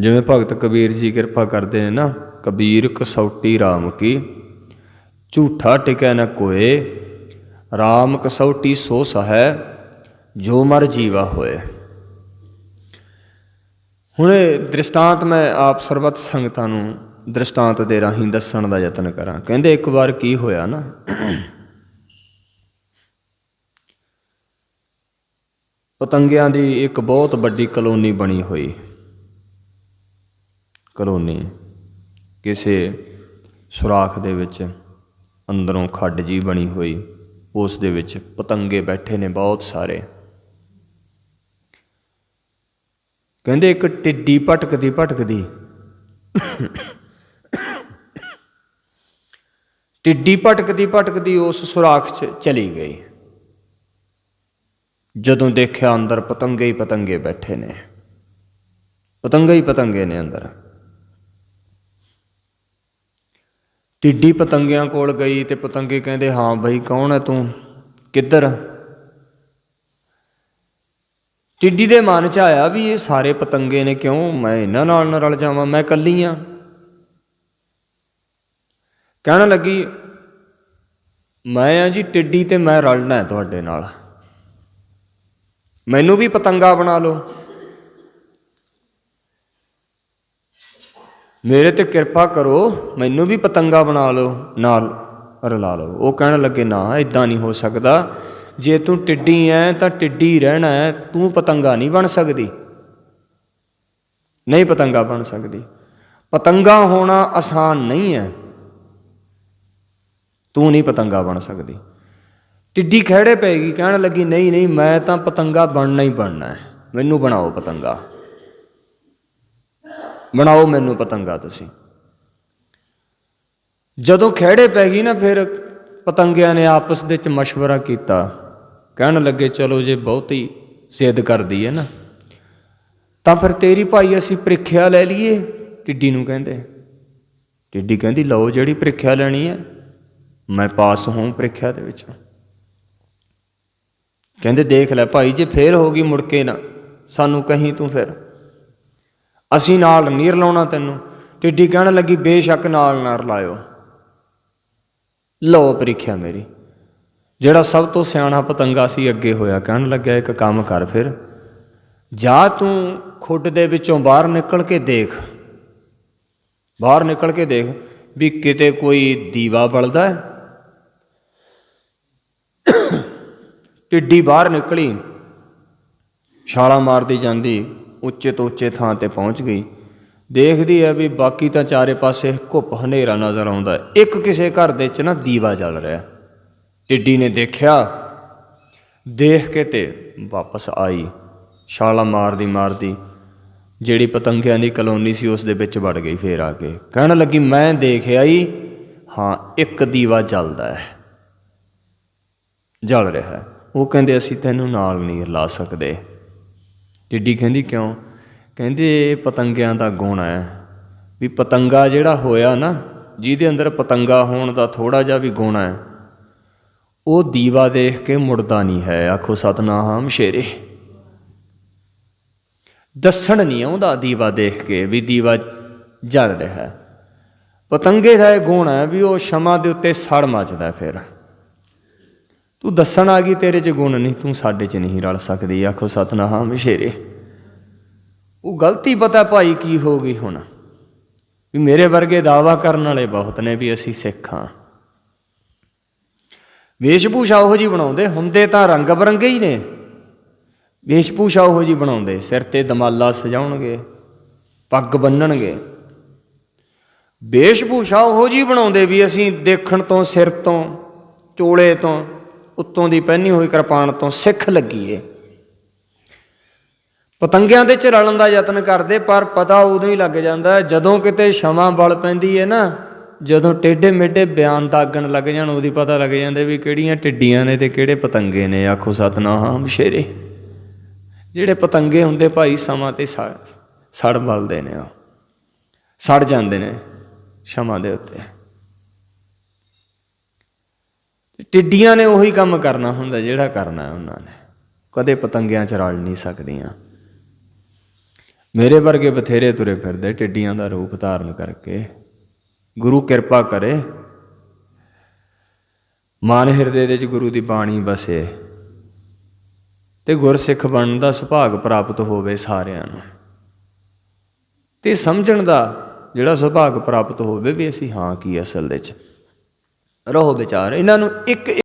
ਜਿਵੇਂ ਭਗਤ ਕਬੀਰ ਜੀ ਕਿਰਪਾ ਕਰਦੇ ਨੇ ਨਾ, ਕਬੀਰ ਕਸੌਟੀ RAM ਕੀ, ਝੂਠਾ ਟਿਕੈ ਨ ਕੋਏ RAM ਕਸੌਟੀ ਸੋ ਸਹੈ, ਜੋ ਮਰ ਜੀਵਾ ਹੋਏ। ਹੁਣ ਇਹ ਦ੍ਰਿਸ਼ਟਾਂਤ ਮੈਂ ਆਪ ਸਰਬੱਤ ਸੰਗਤਾਂ ਨੂੰ ਦ੍ਰਿਸ਼ਟਾਂਤ ਦੇ ਰਾਹੀਂ ਦੱਸਣ ਦਾ ਯਤਨ ਕਰਾਂ। ਕਹਿੰਦੇ ਇੱਕ ਵਾਰ ਕੀ ਹੋਇਆ ਨਾ? ਪਤੰਗਿਆਂ ਦੀ ਇੱਕ ਬਹੁਤ ਵੱਡੀ ਕਲੋਨੀ ਬਣੀ ਹੋਈ। ਕਲੋਨੀ ਕਿਸੇ ਸੁਰਾਖ ਦੇ ਵਿੱਚ ਅੰਦਰੋਂ ਖੱਡ ਜੀ ਬਣੀ ਹੋਈ, ਉਸ ਦੇ ਵਿੱਚ ਪਤੰਗੇ ਬੈਠੇ ਨੇ ਬਹੁਤ ਸਾਰੇ। ਕਹਿੰਦੇ ਇੱਕ ਟਿੱਡੀ ਭਟਕਦੀ ਭਟਕਦੀ, ਟਿੱਡੀ ਭਟਕਦੀ ਭਟਕਦੀ ਉਸ ਸੁਰਾਖ 'ਚ ਚਲੀ ਗਈ। ਜਦੋਂ ਦੇਖਿਆ ਅੰਦਰ ਪਤੰਗੇ ਹੀ ਪਤੰਗੇ ਬੈਠੇ ਨੇ, ਪਤੰਗੇ ਹੀ ਪਤੰਗੇ ਨੇ ਅੰਦਰ। ਟਿੱਡੀ ਪਤੰਗਿਆਂ ਕੋਲ ਗਈ ਤੇ ਪਤੰਗੇ ਕਹਿੰਦੇ, ਹਾਂ ਬਈ, ਕੌਣ ਹੈ ਤੂੰ? ਕਿੱਧਰ? ਟਿੱਡੀ ਦੇ ਮਨ 'ਚ ਆਇਆ ਵੀ ਇਹ ਸਾਰੇ ਪਤੰਗੇ ਨੇ ਕਿਉਂ? ਮੈਂ ਇਹਨਾਂ ਨਾਲ ਨਾ ਰਲ ਜਾਵਾਂ, ਮੈਂ ਇਕੱਲੀ ਆ। ਕਹਿਣ ਲੱਗੀ, ਮੈਂ ਆ ਜੀ, ਟਿੱਡੀ ਤੇ ਮੈਂ ਰਲਣਾ ਹੈ ਤੁਹਾਡੇ ਨਾਲ। ਮੈਨੂੰ ਵੀ ਪਤੰਗਾ ਬਣਾ ਲਓ। ਮੇਰੇ ਤੇ ਕਿਰਪਾ ਕਰੋ, ਮੈਨੂੰ ਵੀ ਪਤੰਗਾ ਬਣਾ ਲਓ, ਨਾਲ ਰਲਾ ਲਓ। ਉਹ ਕਹਿਣ ਲੱਗੇ, ਨਾ ਇਦਾਂ ਨਹੀਂ ਹੋ ਸਕਦਾ। ਜੇ ਤੂੰ ਟਿੱਡੀ ਐ, ਤਾਂ ਟਿੱਡੀ ਰਹਿਣਾ ਹੈ ਤੂੰ ਪਤੰਗਾ ਨਹੀਂ ਬਣ ਸਕਦੀ। ਨਹੀਂ ਪਤੰਗਾ ਬਣ ਸਕਦੀ। ਪਤੰਗਾ ਹੋਣਾ ਆਸਾਨ ਨਹੀਂ ਹੈ ਤੂੰ ਨਹੀਂ ਪਤੰਗਾ ਬਣ ਸਕਦੀ। ਟਿੱਡੀ ਖੜੇ ਪੈਗੀ ਕਹਿਣ ਲੱਗੀ, ਨਹੀਂ ਨਹੀਂ, ਮੈਂ ਤਾਂ ਪਤੰਗਾ ਬਣਨਾ ਹੀ ਬਣਨਾ ਹੈ ਮੈਨੂੰ ਬਣਾਓ ਪਤੰਗਾ। ਬਣਾਓ ਮੈਨੂੰ ਪਤੰਗਾ ਤੁਸੀਂ। ਜਦੋਂ ਖਿਹੜੇ ਪੈ ਗਈ ਨਾ ਫਿਰ ਪਤੰਗਿਆਂ ਨੇ ਆਪਸ ਦੇ ਵਿੱਚ مشਵਰਾ ਕੀਤਾ। ਕਹਿਣ ਲੱਗੇ, ਚਲੋ ਜੇ ਬਹੁਤੀ ਸਿੱਧ ਕਰਦੀ ਹੈ ਨਾ, ਤਾਂ ਫਿਰ ਤੇਰੀ ਭਾਈ ਅਸੀਂ ਪ੍ਰੀਖਿਆ ਲੈ ਲਈਏ। ਟਿੱਡੀ ਨੂੰ ਕਹਿੰਦੇ। ਟਿੱਡੀ ਕਹਿੰਦੀ, ਲਓ ਜਿਹੜੀ ਪ੍ਰੀਖਿਆ ਲੈਣੀ ਹੈ, ਮੈਂ ਪਾਸ ਹੋਂ ਪ੍ਰੀਖਿਆ ਦੇ ਵਿੱਚ। ਕਹਿੰਦੇ, ਦੇਖ ਲੈ ਭਾਈ, ਜੇ ਫੇਰ ਹੋ ਗਈ ਮੁੜ ਕੇ ਨਾ, ਸਾਨੂੰ ਕਹੀਂ ਤੂੰ ਫਿਰ? ਅਸੀਂ ਨਾਲ ਨਹੀਂ ਰਲਾਉਣਾ ਤੈਨੂੰ। ਟਿੱਡੀ ਕਹਿਣ ਲੱਗੀ, ਬੇਸ਼ੱਕ ਨਾਲ ਨਾ ਰਲਾਇਓ ਲਓ ਪ੍ਰੀਖਿਆ ਮੇਰੀ। ਜਿਹੜਾ ਸਭ ਤੋਂ ਸਿਆਣਾ ਪਤੰਗਾ ਸੀ, ਅੱਗੇ ਹੋਇਆ। ਕਹਿਣ ਲੱਗਿਆ, ਇੱਕ ਕੰਮ ਕਰ ਫਿਰ। ਜਾ ਤੂੰ ਖੁੱਡ ਦੇ ਵਿੱਚੋਂ ਬਾਹਰ ਨਿਕਲ ਕੇ ਦੇਖ। ਬਾਹਰ ਨਿਕਲ ਕੇ ਦੇਖ ਵੀ ਕਿਤੇ ਕੋਈ ਦੀਵਾ ਬਲਦਾ ਹੈ। ਟਿੱਡੀ ਬਾਹਰ ਨਿਕਲੀ। ਛਾਲਾ ਮਾਰਦੀ ਜਾਂਦੀ। ਉੱਚੇ ਤੋਂ ਉੱਚੇ ਥਾਂ ਤੇ ਪਹੁੰਚ ਗਈ। ਦੇਖਦੀ ਹੈ ਵੀ ਬਾਕੀ ਤਾਂ ਚਾਰੇ ਪਾਸੇ ਘੁੱਪ ਹਨੇਰਾ ਨਜ਼ਰ ਆਉਂਦਾ ਇੱਕ ਕਿਸੇ ਘਰ ਦੇ ਵਿੱਚ ਨਾ ਦੀਵਾ ਜਲ ਰਿਹਾ ਟਿੱਡੀ ਨੇ ਦੇਖਿਆ, ਦੇਖ ਕੇ ਤੇ ਵਾਪਸ ਆਈ। ਛਾਲਾ ਮਾਰਦੀ ਮਾਰਦੀ ਜਿਹੜੀ ਪਤੰਗਿਆਂ ਦੀ ਕਲੋਨੀ ਸੀ ਉਸ ਦੇ ਵਿੱਚ ਵੜ ਗਈ ਫੇਰ ਆ ਕੇ। ਕਹਿਣ ਲੱਗੀ, ਮੈਂ ਦੇਖਿਆ ਹੀ ਹਾਂ, ਇੱਕ ਦੀਵਾ ਜਲਦਾ ਹੈ। ਜਲ ਰਿਹਾ ਹੈ। ਉਹ ਕਹਿੰਦੇ, ਅਸੀਂ ਤੈਨੂੰ ਨਾਲ ਨਹੀਂ ਲਾ ਸਕਦੇ। ਟਿੱਡੀ ਕਹਿੰਦੀ ਕਿਉਂ? ਕਹਿੰਦੇ ਪਤੰਗਿਆਂ ਦਾ ਗੁਣ ਹੈ। ਵੀ ਪਤੰਗਾ ਜਿਹੜਾ ਹੋਇਆ ਨਾ, ਜਿਹਦੇ ਅੰਦਰ ਪਤੰਗਾ ਹੋਣ ਦਾ ਥੋੜਾ ਜਿਹਾ ਵੀ ਗੁਣ ਹੈ, ਉਹ ਦੀਵਾ ਦੇਖ ਕੇ ਮੁੜਦਾ ਨਹੀਂ ਹੈ। ਆਖੋ, ਸਤਨਾਮ ਸ਼ੇਰੇ। ਦੱਸਣ ਨਹੀਂ ਆਉਂਦਾ ਦੀਵਾ ਦੇਖ ਕੇ ਵੀ ਦੀਵਾ ਜਲ ਰਿਹਾ ਪਤੰਗੇ ਦਾ ਇਹ ਗੁਣ ਹੈ ਵੀ ਉਹ ਸ਼ਮਾ ਦੇ ਉੱਤੇ ਸੜ ਮੱਚਦਾ ਫਿਰ। ਤੂੰ ਦੱਸਣ ਆ ਗਈ ਤੇਰੇ 'ਚ ਗੁਣ ਨਹੀਂ, ਤੂੰ ਸਾਡੇ 'ਚ ਨਹੀਂ ਰਲ ਸਕਦੀ, ਆਖੋ ਸਤਨਾਮ ਸ਼ੇਰੇ। ਉਹ ਗਲਤੀ ਪਤਾ ਭਾਈ ਕੀ ਹੋ ਗਈ ਹੁਣ? ਵੀ ਮੇਰੇ ਵਰਗੇ ਦਾਵਾ ਕਰਨ ਵਾਲੇ ਬਹੁਤ ਨੇ ਵੀ ਅਸੀਂ ਸਿੱਖ ਹਾਂ। ਵੇਸ਼ਭੂਸ਼ਾ ਉਹੋ ਜੀ ਬਣਾਉਂਦੇ, ਹੁੰਦੇ ਤਾਂ ਰੰਗ ਬਰੰਗੇ ਹੀ ਨੇ। ਵੇਸ਼ਭੂਸ਼ਾ ਉਹੋ ਜੀ ਬਣਾਉਂਦੇ, ਸਿਰ ਤੇ ਦਮਾਲਾ ਸਜਾਉਣਗੇ, ਪੱਗ ਬੰਨਣਗੇ। ਵੇਸ਼ਭੂਸ਼ਾ ਉਹੋ ਜੀ ਬਣਾਉਂਦੇ ਵੀ ਅਸੀਂ ਦੇਖਣ ਤੋਂ, ਸਿਰ ਤੋਂ, ਚੋਲੇ ਤੋਂ ਉੱਤੋਂ ਦੀ ਪਹਿਨੀ ਹੋਈ ਕਿਰਪਾਨ ਤੋਂ ਸਿੱਖ ਲੱਗੀ ਲੱਗੀਏ ਪਤੰਗਿਆਂ ਦੇ ਚ ਰਲਣ ਦਾ ਯਤਨ ਕਰਦੇ, ਪਰ ਪਤਾ ਉਦੋਂ ਹੀ ਲੱਗ ਜਾਂਦਾ ਜਦੋਂ ਕਿਤੇ ਸ਼ਮਾ ਬਲ ਪੈਂਦੀ ਹੈ ਨਾ, ਜਦੋਂ ਟੇਢੇ ਮੇਢੇ ਬਿਆਨ ਦਾਗਣ ਲੱਗ ਜਾਣ, ਉਹਦੀ ਪਤਾ ਲੱਗ ਜਾਂਦੇ ਵੀ ਕਿਹੜੀਆਂ ਟਿੱਡੀਆਂ ਨੇ ਤੇ ਕਿਹੜੇ ਪਤੰਗੇ ਨੇ। ਆਖੋ, ਸਤਨਾਮ ਸ਼ੇਰੇ ਜਿਹੜੇ ਪਤੰਗੇ ਹੁੰਦੇ ਭਾਈ ਸਮਾਂ ਤੇ ਸੜ ਸੜ ਬਲਦੇ ਨੇ ਉਹ, ਸੜ ਜਾਂਦੇ ਨੇ ਸ਼ਮਾ ਦੇ ਉੱਤੇ ਤੇ ਟਿੱਡੀਆਂ ਨੇ ਉਹੀ ਕੰਮ ਕਰਨਾ ਹੁੰਦਾ ਜਿਹੜਾ ਕਰਨਾ ਉਹਨਾਂ ਨੇ। ਕਦੇ ਪਤੰਗਿਆਂ ਚ ਰਲ ਨਹੀਂ ਸਕਦੀਆਂ। ਮੇਰੇ ਵਰਗੇ ਬਥੇਰੇ ਤੁਰੇ ਫਿਰਦੇ ਟਿੱਡੀਆਂ ਦਾ ਰੂਪ ਧਾਰਨ ਕਰਕੇ। ਗੁਰੂ ਕਿਰਪਾ ਕਰੇ। ਮਨ ਹਿਰਦੇ ਦੇ ਵਿੱਚ ਗੁਰੂ ਦੀ ਬਾਣੀ ਵਸੇ ਤੇ ਗੁਰਸਿੱਖ ਬਣਨ ਦਾ ਸੁਭਾਗ ਪ੍ਰਾਪਤ ਹੋਵੇ ਸਾਰਿਆਂ ਨੂੰ। ਤੇ ਸਮਝਣ ਦਾ ਜਿਹੜਾ ਸੁਭਾਗ ਪ੍ਰਾਪਤ ਹੋਵੇ ਵੀ ਅਸੀਂ ਹਾਂ ਕੀ ਅਸਲ ਵਿੱਚ ਰਹੋ ਵਿਚਾਰ। ਇਹਨਾਂ ਨੂੰ ਇੱਕ